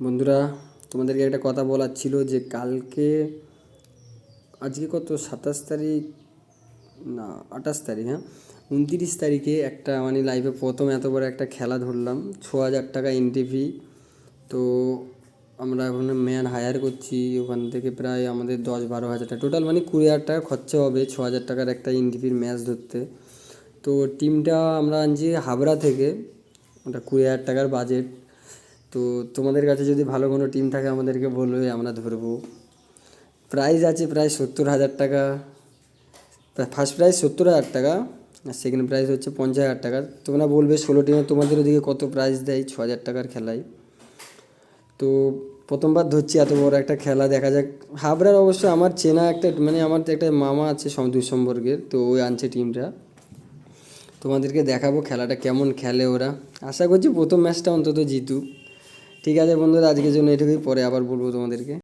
বন্ধুরা, তোমাদেরকে একটা কথা বলার ছিল যে কালকে, আজকে কত? সাতাশ তারিখ? না, আঠাশ তারিখ হ্যাঁ? উনতিরিশ তারিখে একটা মানে লাইফে প্রথম এত বড় একটা খেলা ধরলাম, ছ হাজার টাকা এন্ট্রি ফি তো আমরা এখন ম্যান হায়ার করছি, ওখান থেকে প্রায় আমাদের দশ বারো হাজার টাকা। টোটাল মানে কুড়ি হাজার টাকা খরচা হবে, ছ হাজার টাকার একটা এন্ট্রি ফির ম্যাচ ধরতে। তো টিমটা আমরা আনছি হাবড়া থেকে, ওটা কুড়ি হাজার টাকার বাজেট তো তোমাদের কাছে যদি ভালো কোনো টিম থাকে, আমাদেরকে বলবে, আমরা ধরবো। প্রাইজ আছে প্রায় সত্তর হাজার টাকা। ফার্স্ট প্রাইজ সত্তর হাজার টাকা, আর সেকেন্ড প্রাইজ হচ্ছে পঞ্চাশ হাজার টাকা। তোমরা বলবে ষোলো টিমে তোমাদের ওদিকে কত প্রাইজ দেয়, ছ হাজার টাকার খেলায়। তো প্রথমবার ধরছি, এত বড় একটা খেলা, দেখা যাক। হাবড়ার অবশ্য আমার চেনা একটা মানে আমার একটা মামা আছে দুই সম্পর্কের, তো ওই আনছে টিমটা তোমাদেরকে দেখাবো খেলাটা কেমন খেলে ওরা। আশা করছি প্রথম ম্যাচটা অন্তত জিতুক। ঠিক আছে বন্ধুরা আজকের জন্য এটুকুই। পরে আবার বলব তোমাদেরকে।